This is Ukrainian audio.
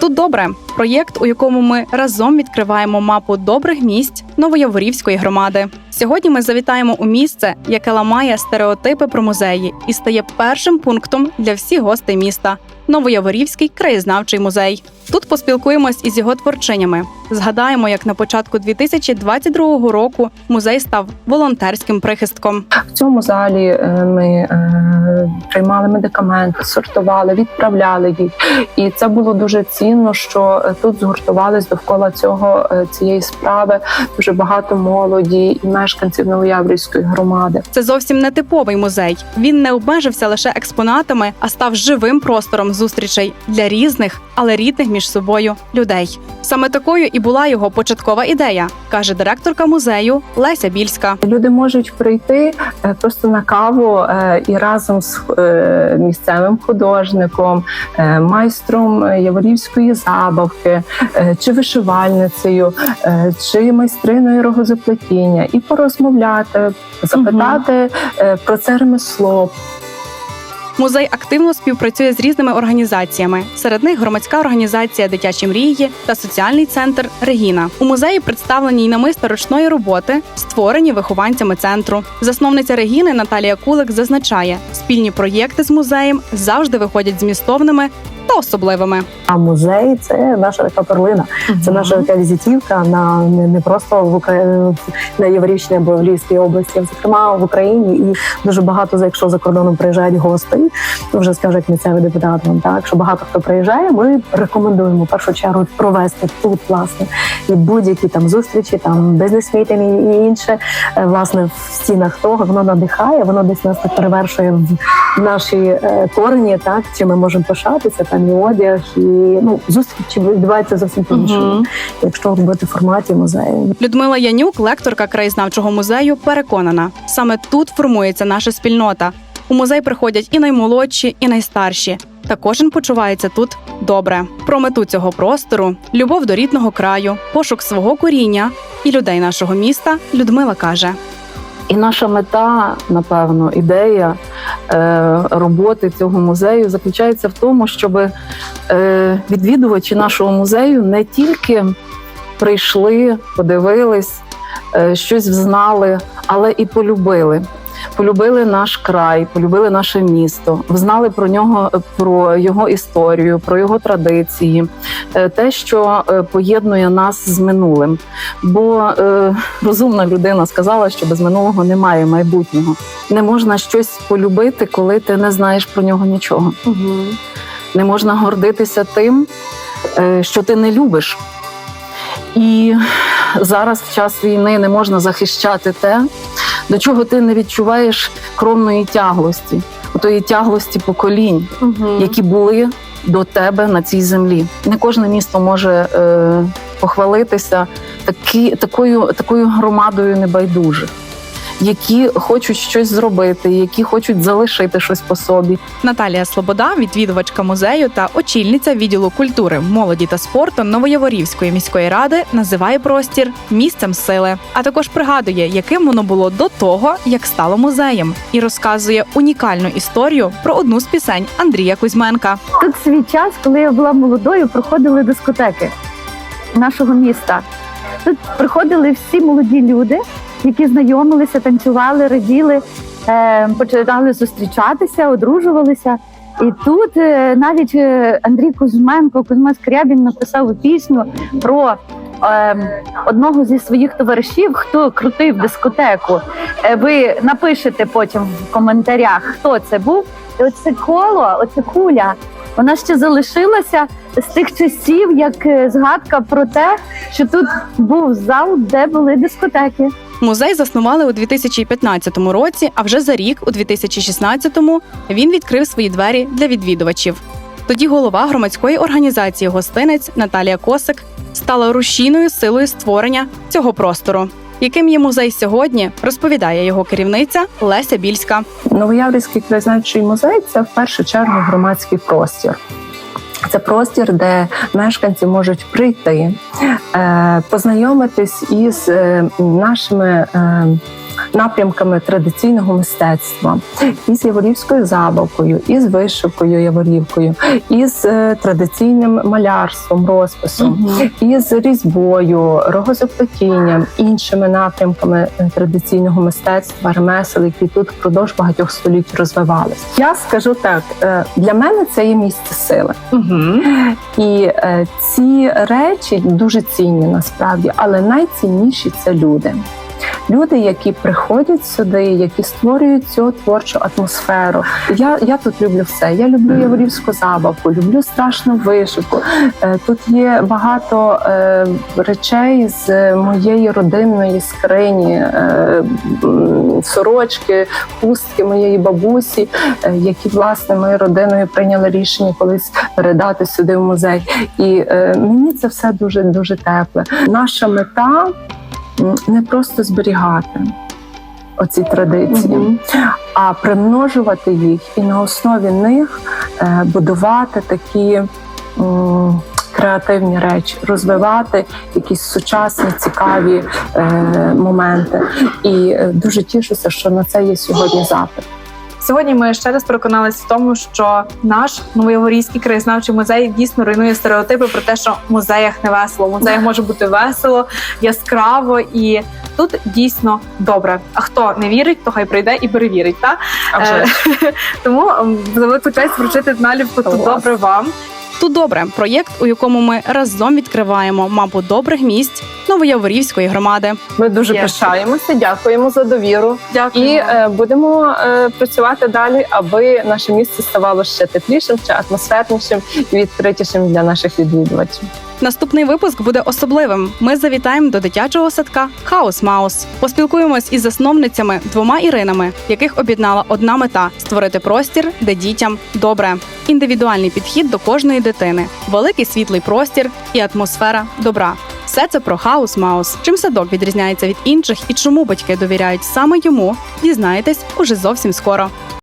Тут добре проєкт, у якому ми разом відкриваємо мапу добрих місць Новояворівської громади. Сьогодні ми завітаємо у місце, яке ламає стереотипи про музеї і стає першим пунктом для всіх гостей міста Новояворівський краєзнавчий музей. Тут поспілкуємось із його творчинями. Згадаємо, як на початку 2022 року музей став волонтерським прихистком. В цьому залі е, ми е, приймали медикаменти, сортували, відправляли їх. І це було дуже цінно, що е, тут згуртувались довкола цього е, цієї справи дуже багато молоді і мешканців Новояврівської громади. Це зовсім не типовий музей. Він не обмежився лише експонатами, а став живим простором зустрічей для різних, але рідних між собою людей. Саме такою і була його початкова ідея, каже директорка музею Леся Більська. Люди можуть прийти е, просто на каву і разом з місцевим художником, е, майстром е, яворівської забавки, е, чи вишивальницею, е, чи майстриною рогозаплетіння, і порозмовляти, запитати угу. про це ремесло, Музей активно співпрацює з різними організаціями. Серед них громадська організація Дитячі мрії та соціальний центр Регіна. У музеї представлені й намиста ручної роботи, створені вихованцями центру. Засновниця Регіни Наталія Кулик зазначає, спільні проєкти з музеєм завжди виходять змістовними та особливими. А музей це наша така перлина. Це наша така візитівка на не, не просто в Україні на Єврівщині або в Львівській області, а зокрема в Україні. І дуже багато, якщо за кордоном приїжджають гості, ну, вже скаже як місцевий депутат вам так, що багато хто приїжджає. Ми рекомендуємо в першу чергу провести тут власне і будь-які там зустрічі, там бізнес-мітинги і інше. Е, Власне в стінах того воно надихає, воно десь нас так перевершує в наші е, корені, так чи ми можемо пишатися там і одяг, і ну зустрічі відбуваються зовсім по іншому, якщо робити в форматі музею. Людмила Янюк, лекторка краєзнавчого музею, переконана, саме тут формується наша спільнота. У музей приходять і наймолодші, і найстарші. Та кожен почувається тут добре. Про мету цього простору, любов до рідного краю, пошук свого коріння і людей нашого міста. Людмила каже: І наша мета, напевно, ідея е, роботи цього музею заключається в тому, щоб е, відвідувачі нашого музею не тільки прийшли, подивились, е, щось взнали, але і полюбили. Полюбили наш край, полюбили наше місто, взнали про нього, про його історію, про його традиції, е, те, що е, поєднує нас з минулим. Бо е, розумна людина сказала, що без минулого немає майбутнього. Не можна щось полюбити, коли ти не знаєш про нього нічого. Не можна гордитися тим, що ти не любиш. І зараз, в час війни, не можна захищати те, до чого ти не відчуваєш кровної тяглості, тої тяглості поколінь, які були до тебе на цій землі. Не кожне місто може е, похвалитися такі, такою, такою громадою небайдужих, які хочуть щось зробити, які хочуть залишити щось по собі. Наталія Слобода, відвідувачка музею та очільниця відділу культури, молоді та спорту Новояворівської міської ради, називає простір місцем сили. А також пригадує, яким воно було до того, як стало музеєм, і розказує унікальну історію про одну з пісень Андрія Кузьменка. Тут свій час, коли я була молодою, проходили дискотеки нашого міста. Тут приходили всі молоді люди, які знайомилися, танцювали, раділи, е, починали зустрічатися, одружувалися. І тут е, навіть е, Андрій Кузьменко, Кузьма Скрябін написав пісню про е, одного зі своїх товаришів, хто крутив дискотеку. Ви напишете потім в коментарях, хто це був. І оце коло, оце куля, вона ще залишилася з тих часів, як згадка про те, що тут був зал, де були дискотеки. Музей заснували у 2015 році, а вже за рік, у 2016-му, він відкрив свої двері для відвідувачів. Тоді голова громадської організації Гостинець Наталія Косик стала рушійною силою створення цього простору. Яким є музей сьогодні, розповідає його керівниця Леся Більська. Новояврівський краєзнавчий музей це в першу чергу громадський простір. Це простір, де мешканці можуть прийти, е, познайомитись із е, нашими е, напрямками традиційного мистецтва, із яворівською забавкою, із вишивкою яворівкою, із е, традиційним малярством, розписом, із різьбою, рогозоплетінням, іншими напрямками е, традиційного мистецтва, ремесел, які тут впродовж багатьох століть розвивались. Я скажу так: е, для мене це є місце сили. І ці речі дуже цінні насправді, але найцінніші це люди. Люди, які приходять сюди, які створюють цю творчу атмосферу. Я, я тут люблю все. Я люблю яворівську забавку, люблю страшну вишивку. Е, Тут є багато е, речей з моєї родинної скрині, е, сорочки, хустки моєї бабусі, які власне ми родиною прийняли рішення колись передати сюди в музей. І мені це все дуже дуже тепле. Наша мета не просто зберігати оці традиції, а примножувати їх і на основі них е, будувати такі. Креативні речі, розвивати якісь сучасні цікаві е, моменти, і е, дуже тішуся, що на це є сьогодні запит. Сьогодні ми ще раз переконалися в тому, що наш новояворійський краєзнавчий музей дійсно руйнує стереотипи про те, що в музеях не весело. В музеях може бути весело, яскраво і тут дійсно добре. А хто не вірить, то хай прийде і перевірить. Та Е, тому м, викликаю вручити наліпку тут добре вам. Тут добре проєкт, у якому ми разом відкриваємо мапу добрих місць Новояворівської громади. ми дуже Є. пишаємося, дякуємо за довіру. Дякую. І е, будемо е, працювати далі, аби наше місце ставало ще теплішим, ще атмосфернішим і відкритішим для наших відвідувачів. Наступний випуск буде особливим. Ми завітаємо до дитячого садка Хаус Маус. Поспілкуємось із засновницями двома Іринами, яких об'єднала одна мета створити простір, де дітям добре. Індивідуальний підхід до кожної дитини, великий світлий простір і атмосфера добра. Все це про хаус Маус. Чим садок відрізняється від інших і чому батьки довіряють саме йому, дізнаєтесь уже зовсім скоро.